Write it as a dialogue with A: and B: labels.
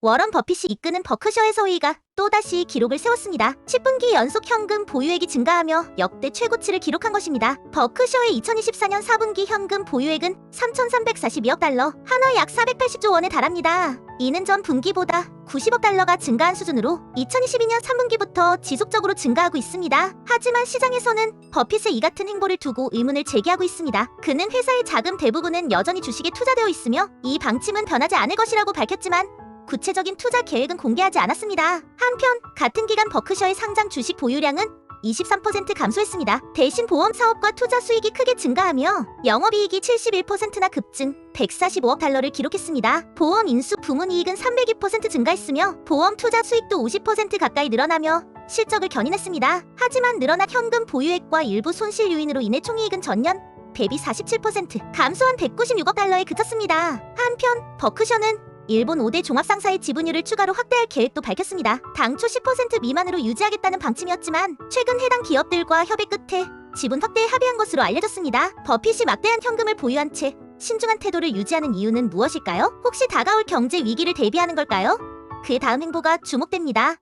A: 워런 버핏이 이끄는 버크셔의 소위가 또다시 기록을 세웠습니다. 10분기 연속 현금 보유액이 증가하며 역대 최고치를 기록한 것입니다. 버크셔의 2024년 4분기 현금 보유액은 3,342억 달러, 하나 약 480조 원에 달합니다. 이는 전 분기보다 90억 달러가 증가한 수준으로 2022년 3분기부터 지속적으로 증가하고 있습니다. 하지만 시장에서는 버핏의 이 같은 행보를 두고 의문을 제기하고 있습니다. 그는 회사의 자금 대부분은 여전히 주식에 투자되어 있으며 이 방침은 변하지 않을 것이라고 밝혔지만 구체적인 투자 계획은 공개하지 않았습니다. 한편 같은 기간 버크셔의 상장 주식 보유량은 23% 감소했습니다. 대신 보험 사업과 투자 수익이 크게 증가하며 영업이익이 71%나 급증, 145억 달러를 기록했습니다. 보험 인수 부문 이익은 302% 증가했으며 보험 투자 수익도 50% 가까이 늘어나며 실적을 견인했습니다. 하지만 늘어난 현금 보유액과 일부 손실 요인으로 인해 총이익은 전년 대비 47% 감소한 196억 달러에 그쳤습니다. 한편 버크셔는 일본 5대 종합상사의 지분율을 추가로 확대할 계획도 밝혔습니다. 당초 10% 미만으로 유지하겠다는 방침이었지만 최근 해당 기업들과 협의 끝에 지분 확대에 합의한 것으로 알려졌습니다. 버핏이 막대한 현금을 보유한 채 신중한 태도를 유지하는 이유는 무엇일까요? 혹시 다가올 경제 위기를 대비하는 걸까요? 그의 다음 행보가 주목됩니다.